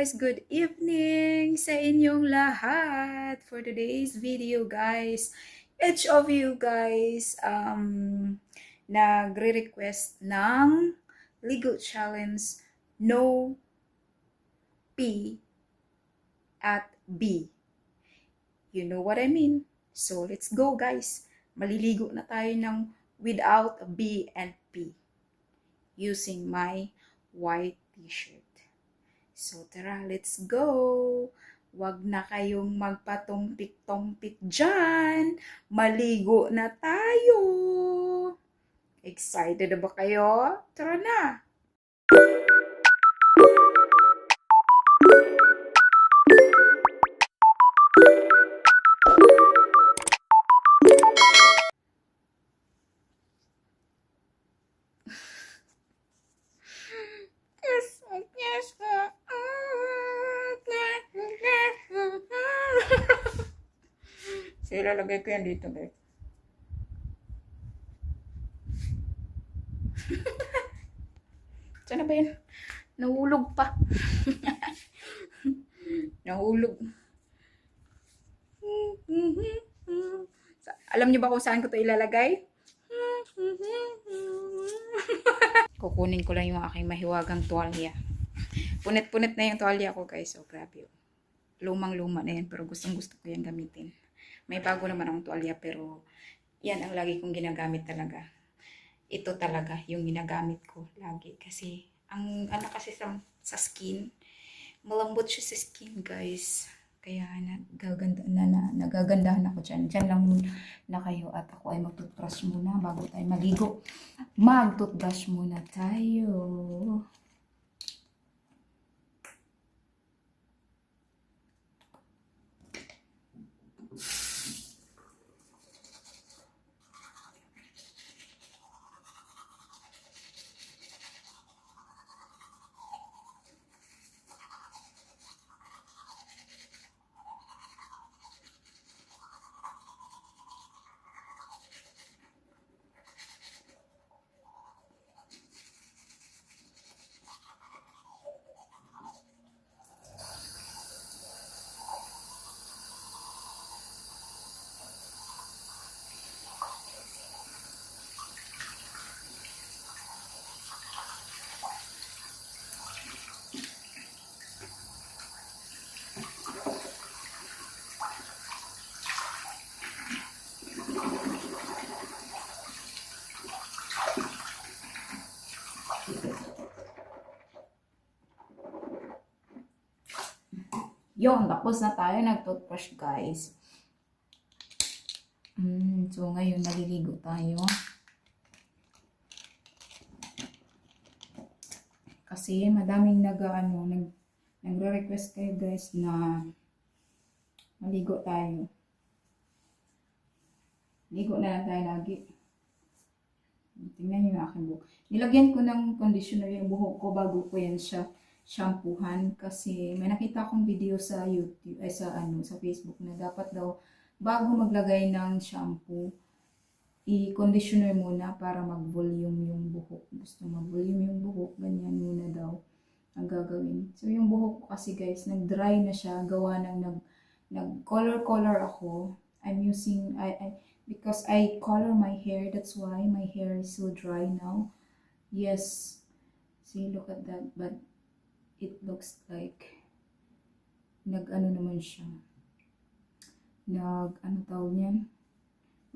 guys, good evening sa inyong lahat for today's video guys. Each of you guys um, nagre-request ng legal challenge no P at B. You know what I mean? So let's go guys. Maliligo na tayo ng without B and P using my white t-shirt. So tara, let's go! Huwag na kayong magpatumpik-tumpik dyan. Maligo na tayo! Excited ba kayo? Tara na! Ilalagay ko yan dito, guys. Saan na ba yan? Nahulog pa. Nahulog. Alam niyo ba kung saan ko to ilalagay? Kukunin ko lang yung aking mahiwagang tuwalya. Punit-punit na yung tuwalya ko, guys. So, grabe. oh. Lumang-luma na yan, pero gustong-gusto ko yan gamitin. May bago naman akong tuwalya, pero yan ang lagi kong ginagamit talaga. Ito talaga yung ginagamit ko lagi. Kasi, ang ano kasi sa, sa skin, malambot siya sa skin, guys. Kaya nagaganda na, na nagagandahan ako dyan. Dyan lang muna na kayo at ako ay mag-toothbrush muna bago tayo maligo. Mag-toothbrush muna tayo. Yun, tapos na tayo nag-toothbrush, guys. Mm, so, ngayon, naliligo tayo. Kasi, madaming nag, ano, nag, nagre-request kayo, guys, na maligo tayo. Ligo na lang tayo lagi. Tingnan niyo yung aking buhok. Nilagyan ko ng conditioner yung buhok ko bago ko yan siya shampoohan kasi may nakita akong video sa YouTube ay sa ano sa Facebook na dapat daw bago maglagay ng shampoo i-conditioner muna para mag-volume yung buhok. Gusto mag-volume yung buhok, ganyan muna daw ang gagawin. So yung buhok ko kasi guys, nag-dry na siya, gawa ng nag nag-color-color ako. I'm using I, I because I color my hair, that's why my hair is so dry now. Yes. See, look at that. But it looks like nag-ano naman siya. Nag, ano tawag niyan?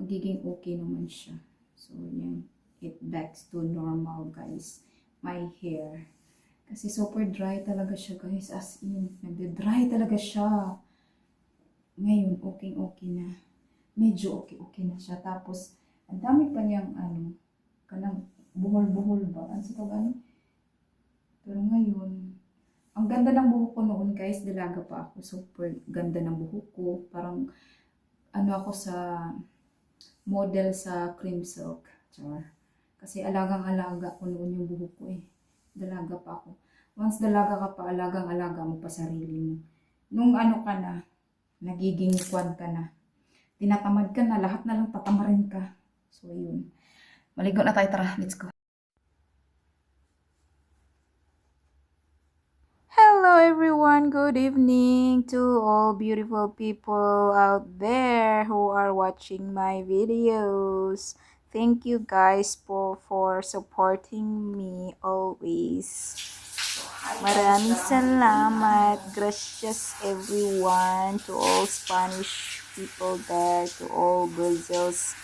Magiging okay naman siya. So, yan. It backs to normal, guys. My hair. Kasi super dry talaga siya, guys. As in, nagde-dry talaga siya. Ngayon, okay-okay na. Medyo okay-okay na siya. Tapos, ang dami pa niyang, ano, kanang buhol-buhol ba? Ano sa tawag? Pero ngayon, ang ganda ng buhok ko noon guys, dalaga pa ako. Super ganda ng buhok ko. Parang ano ako sa model sa cream silk. Char. Kasi alagang-alaga ko noon yung buhok ko eh. Dalaga pa ako. Once dalaga ka pa, alagang-alaga mo pa sarili mo. Nung ano ka na, nagiging kwan ka na. Tinatamad ka na, lahat na lang tatamarin ka. So yun. Maligo na tayo, tara. Let's go. Hello everyone! Good evening to all beautiful people out there who are watching my videos. Thank you guys po for supporting me always. Maraming salamat. Gracias everyone to all Spanish people there, to all Brazil's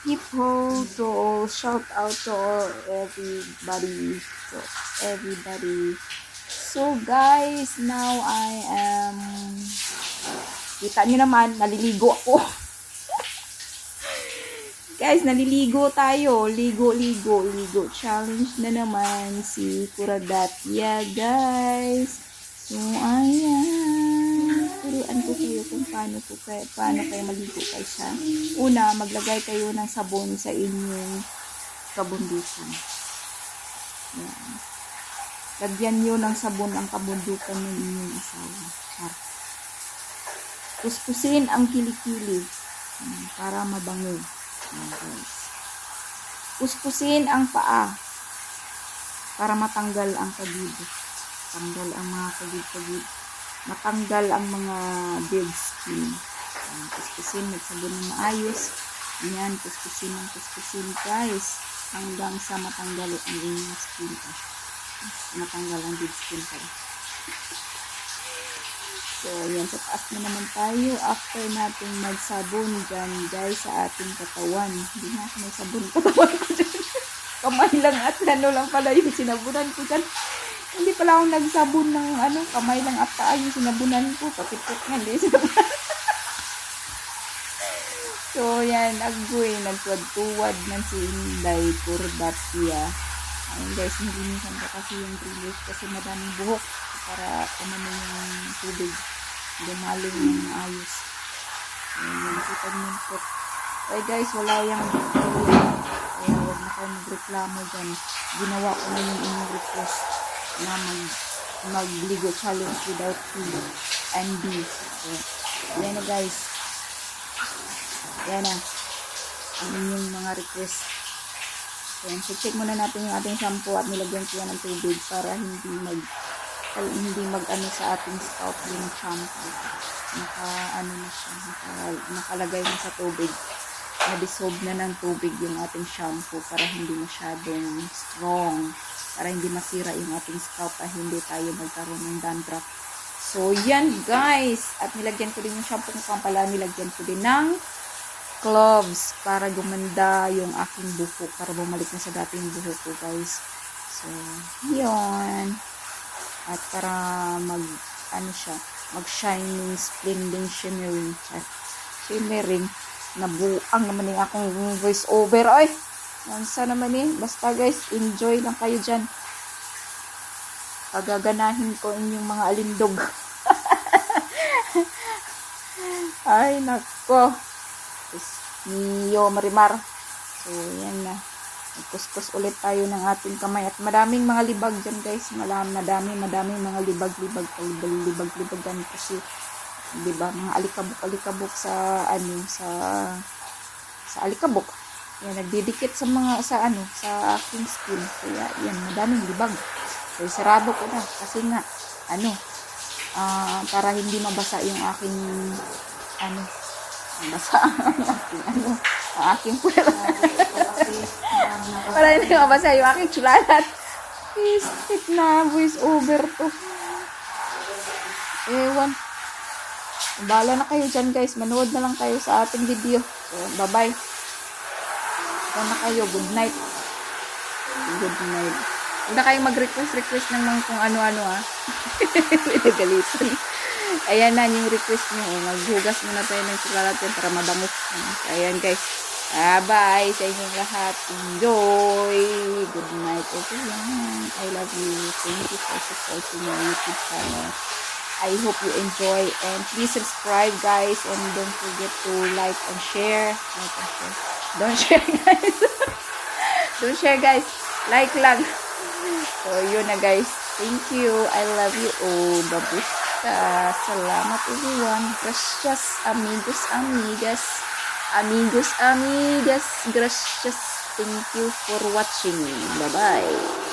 people, to all shout out to all everybody, to everybody. So guys, now I am kita nyo naman, naliligo ako. guys, naliligo tayo. Ligo, ligo, ligo. Challenge na naman si Kuradatia, guys. So, ayan. Turuan ko kayo kung paano, po kayo, paano kayo maligo guys ha. Una, maglagay kayo ng sabon sa inyong kabundukan. Yan. Lagyan nyo ng sabon ang kabundukan ng inyong asawa. Char. Kuskusin ang kilikili mm, para mabango. Kuskusin ang paa para matanggal ang kagid. Tanggal ang mga kagid-kagid. Matanggal ang mga dead skin. Yan, kuskusin, magsabon ng maayos. Yan, kuskusin ng kuskusin guys. Hanggang sa matanggal ang inyong skin. Matanggal ang dead skin ko. So, yan. Sa taas na naman tayo. After natin magsabon dyan, guys, sa ating katawan. Hindi na may sabon katawan ko dyan. kamay lang at ano lang pala yung sinabunan ko dyan. Hindi pala ako nagsabon ng ano, kamay lang at paa yung sinabunan ko. Pakipot nga, hindi sinabunan. so, yan. Agoy, nagtuwad-tuwad ng si Inday Kurdatia. Ayun guys, nilinisan ko kasi yung trellis kasi madaming buhok para umano yung tubig lumaling ng ayos. Ayun, yung kita niyo po. Okay guys, wala yung kaya huwag na kayo magreklamo dyan. Ginawa ko na yung inyong request na mag magligo challenge without P and B. So, yan na guys. Yan na. Ang inyong mga request. Ayan, so check muna natin yung ating shampoo at nilagyan ko yan ng tubig para hindi mag al- hindi mag ano sa ating scalp yung shampoo. Naka ano na siya, naka, nakalagay na sa tubig. Na-dissolve na ng tubig yung ating shampoo para hindi masyadong strong. Para hindi masira yung ating scalp at hindi tayo magkaroon ng dandruff. So, yan guys. At nilagyan ko din yung shampoo ko pala. Nilagyan ko din ng cloves para gumanda yung aking buhok para bumalik na sa dating buhok ko guys. So yun. At para mag ano siya mag shining splending shimmering siya shimmering nabuang naman yung akong voice over ay nansa naman eh. Basta guys enjoy lang kayo dyan. Pagaganahin ko inyong mga alindog. Ay nako Niyo Marimar. So, yan na. Kuskus ulit tayo ng ating kamay. At maraming mga libag dyan guys. Malam, madami, madaming mga libag-libag. Libag-libag dyan kasi, di ba, mga alikabok-alikabok sa, ano, sa, sa alikabok. Yan, nagdidikit sa mga, sa ano, sa aking skin. Kaya, yan, madaming libag. So, sarado ko na. Kasi nga, ano, ah para hindi mabasa yung aking, ano, Basa ang aking ano, ang aking pwera. Para hindi mabasa yung aking tsulalat. Istik na, voice over to. Ewan. Bala na kayo dyan guys. Manood na lang kayo sa ating video. So, bye-bye. Ito na kayo. Good night. Good night. Huwag na kayong mag-request-request ng mga kung ano-ano ah. Pinagalitan. Ayan na yung request nyo. Oh, Maghugas muna tayo ng sulalat yan para mabango. Ayan guys. Ah, bye sa inyong lahat. Enjoy. Good night everyone. I love you. Thank you for supporting my YouTube channel. I hope you enjoy and please subscribe guys and don't forget to like and share. Like and share. Don't share guys. don't share guys. Like lang. So yun na guys. Thank you. I love you. Oh, babush. Uh, salamat everyone. Gracias amigos, amigas. Amigos, amigas. Gracias. Thank you for watching. Bye-bye.